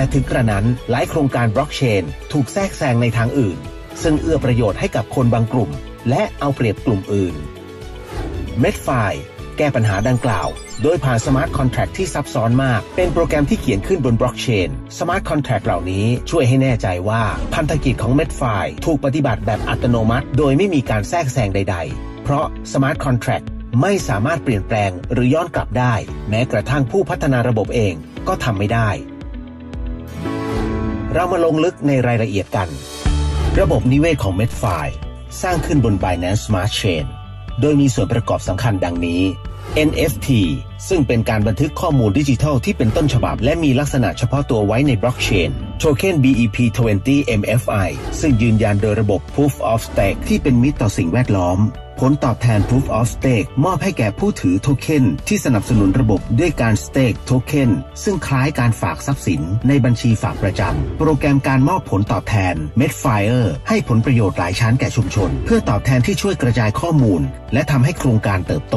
แต่ถึงกระนั้นหลายโครงการบล็อกเชน ถูกแทรกแซงในทางอื่น ซึ่งเอื้อประโยชน์ให้กับคนบางกลุ่ม และเอาเปรียบกลุ่มอื่น m e d f i แก้ปัญหาดังกล่าว โดยผ่านสมาร์ทคอนแท็กที่ซับซ้อนมาก เป็นโปรแกรมที่เขียนขึ้นบนบล็อกเชนสมาร์ทคอนแท็กเหล่านี้ช่วยให้แน่ใจว่าพันธกิจของ m e d f i ถูกปฏิบัติแบบอัตโนมัติ โดยไม่มีการแทรกแซงใด ๆ เพราะสมาร์ทคอนแท็กไม่สามารถเปลี่ยนแปลงหรือย้อนกลับได้ แม้กระทั่งผู้พัฒนาระบบเองก็ทำไม่ได้ เรามาลงลึกในรายละเอียดกัน ระบบนิเวศของ m e d f i สร้างขึ้นบน Binance Smart Chain โดยมีส่วนประกอบสำคัญดังนี้ NFT ซึ่งเป็นการบันทึกข้อมูลดิจิทัลที่เป็นต้นฉบับ และมีลักษณะเฉพาะตัวไว้ในบล็อกเชนโทเค็น BEP20 MFI ซึ่งยืนยันโดยระบบ Proof of Stake ที่เป็นมิตรต่อสิ่งแวดล้อม ผลตอบแทน Proof of Stake มอบให้แก่ผู้ถือโทเค็นที่สนับสนุนระบบด้วยการ Stake โทเค็นซึ่งคล้ายการฝากทรัพย์สินในบัญชีฝากประจำ โปรแกรมการมอบผลตอบแทน Medfire ให้ผลประโยชน์หลายชั้นแก่ชุมชน เพื่อตอบแทนที่ช่วยกระจายข้อมูล และทำให้โครงการเติบโต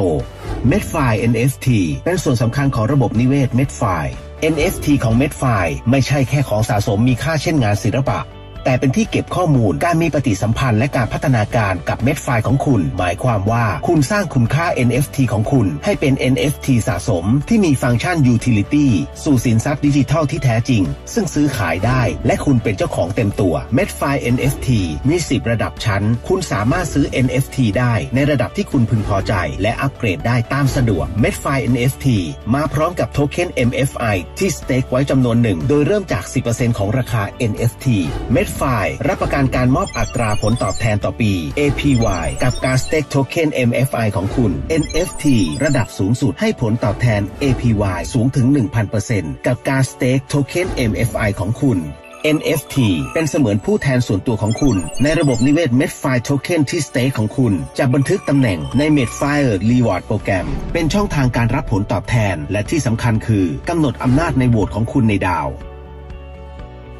Medfi NFT เป็นส่วนสำคัญของระบบนิเวศ Medfi NFT ของ Medfi ไม่ใช่แค่ของสะสมมีค่าเช่นงานศิลปะ แต่เป็นที่เก็บข้อมูลการมีปฏิสัมพันธ์และการพัฒนาการกับเม็ดไฟล์ของคุณ หมายความว่าคุณสร้างคุณค่า NFT ของคุณ ให้เป็น NFT สะสม ที่มีฟังก์ชัน Utility สู่สินทรัพย์ดิจิทัลที่แท้จริง ซึ่งซื้อขายได้ และคุณเป็นเจ้าของเต็มตัวเม็ดไฟล์ NFT มี 10 ระดับชั้น คุณสามารถซื้อ NFT ได้ ในระดับที่คุณพึงพอใจ และอัปเกรดได้ตามสะดวกเม็ดไฟล์ NFT มาพร้อมกับโทเค็น MFI ที่สเต็กไว้จำนวนหนึ่งโดยเริ่มจาก 10%ของราคา NFT เม็ดไฟล์รับประกันการมอบอัตราผลตอบแทนต่อปี APY กับการสเต็กโทเค็น MFI ของคุณ NFT ระดับสูงสุดให้ผลตอบแทน APY สูงถึง 1,000%กับการสเต็กโทเค็น MFI ของคุณ NFT เป็นเสมือนผู้แทนส่วนตัวของคุณ ในระบบนิเวศ Medfire Token ที่ Stake ของคุณ จะบันทึกตำแหน่งใน Medfire Reward โปรแกรม เป็นช่องทางการรับผลตอบแทน และที่สำคัญคือกำหนดอำนาจในโหวตของคุณในดาว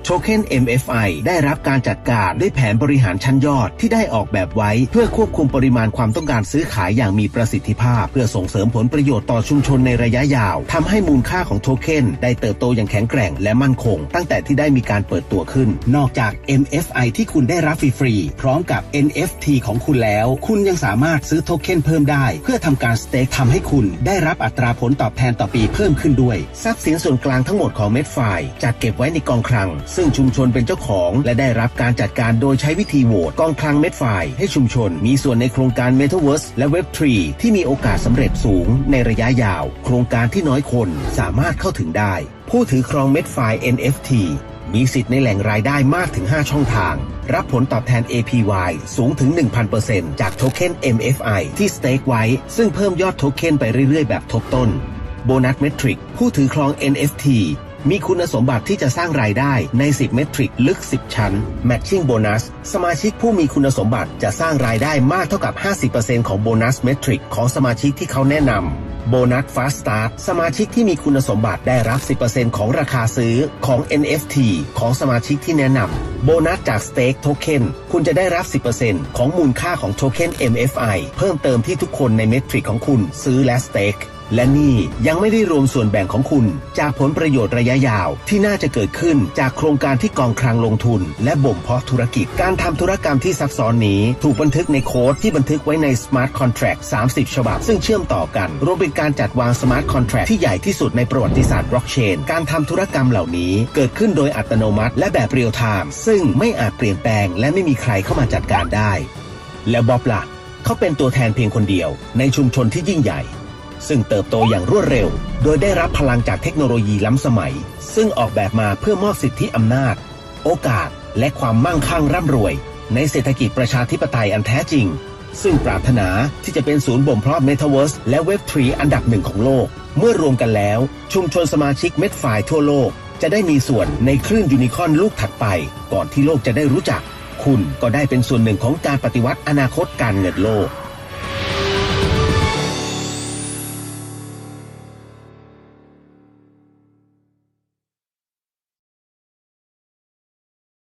โทเค็น MFI ได้รับการจัดการด้วยแผนบริหารชั้นยอดที่ได้ออกแบบไว้ เพื่อควบคุมปริมาณความต้องการซื้อขายอย่างมีประสิทธิภาพ เพื่อส่งเสริมผลประโยชน์ต่อชุมชนในระยะยาวทำให้มูลค่าของโทเค็นได้เติบโตอย่างแข็งแกร่งและมั่นคง ตั้งแต่ที่ได้มีการเปิดตัวขึ้น นอกจาก MFI ที่คุณได้รับฟรีๆพร้อมกับ NFT ของคุณแล้ว คุณยังสามารถซื้อโทเค็นเพิ่มได้ เพื่อทำการสเต็กทำให้คุณได้รับอัตราผลตอบแทนต่อปีเพิ่มขึ้นด้วย ทรัพย์สินส่วนกลางทั้งหมดของ Medfi จัดเก็บไว้ในกองคลังซึ่งชุมชนเป็นเจ้าของ และได้รับการจัดการโดยใช้วิธีโหวตกองคลัง Medfi ให้ชุมชน มีส่วนในโครงการ Metaverse และ Web3 ที่มีโอกาสสำเร็จสูงในระยะยาว โครงการที่น้อยคนสามารถเข้าถึงได้ ผู้ถือครอง Medfi NFT มีสิทธิ์ในแหล่งรายได้มากถึง 5 ช่องทาง รับผลตอบแทน APY สูงถึง 1,000%จากโทเค็น MFI ที่สเต็กไว้ ซึ่งเพิ่มยอดโทเค็นไปเรื่อยๆ แบบทบต้น โบนัสเมทริกผู้ถือครอง NFT มีคุณสมบัติที่จะสร้างรายได้ใน 10 เมทริกลึก 10 ชั้น Matching Bonus สมาชิกผู้มีคุณสมบัติจะสร้างรายได้มากเท่ากับ 50%ของโบนัสเมทริกของสมาชิกที่เขาแนะนำโบนัส Fast Start สมาชิกที่มีคุณสมบัติได้รับ 10%ของราคาซื้อของ NFT ของสมาชิกที่แนะนำโบนัสจาก Stake Token คุณจะได้รับ 10%ของมูลค่าของโทเค็น MFI เพิ่มเติมที่ทุกคนในเมทริกของคุณซื้อและ Stake และนี่ยังไม่ได้รวมส่วนแบ่งของคุณ จากผลประโยชน์ระยะยาวที่น่าจะเกิดขึ้นจากโครงการที่กองคลังลงทุน และบ่มเพาะธุรกิจ การทำธุรกรรมที่ซับซ้อนนี้ ถูกบันทึกในโค้ดที่บันทึกไว้ใน Smart Contract 30 ฉบับ ซึ่งเชื่อมต่อกัน รวมเป็นการจัดวาง Smart Contract ที่ใหญ่ที่สุดในประวัติศาสตร์บล็อกเชน การทำธุรกรรมเหล่านี้ เกิดขึ้นโดยอัตโนมัติ และแบบเรียลไทม์ซึ่งไม่อาจเปลี่ยนแปลง และไม่มีใครเข้ามาจัดการได้ และบ๊อบล่ะเขาเป็นตัวแทนเพียงคนเดียว ในชุมชนที่ยิ่งใหญ่ ซึ่งเติบโตอย่างรวดเร็ว โดยได้รับพลังจากเทคโนโลยีล้ำสมัย ซึ่งออกแบบมาเพื่อมอบสิทธิอำนาจ โอกาส และความมั่งคั่งร่ำรวย ในเศรษฐกิจประชาธิปไตยอันแท้จริง ซึ่งปรารถนาที่จะเป็นศูนย์บ่มเพาะ Metaverse และ Web3 อันดับหนึ่งของโลก เมื่อรวมกันแล้ว ชุมชนสมาชิกเม็ดฝ่ายทั่วโลก จะได้มีส่วนในคลื่นยูนิคอนลูกถัดไป ก่อนที่โลกจะได้รู้จัก คุณก็ได้เป็นส่วนหนึ่งของการปฏิวัติอนาคตการเงินโลก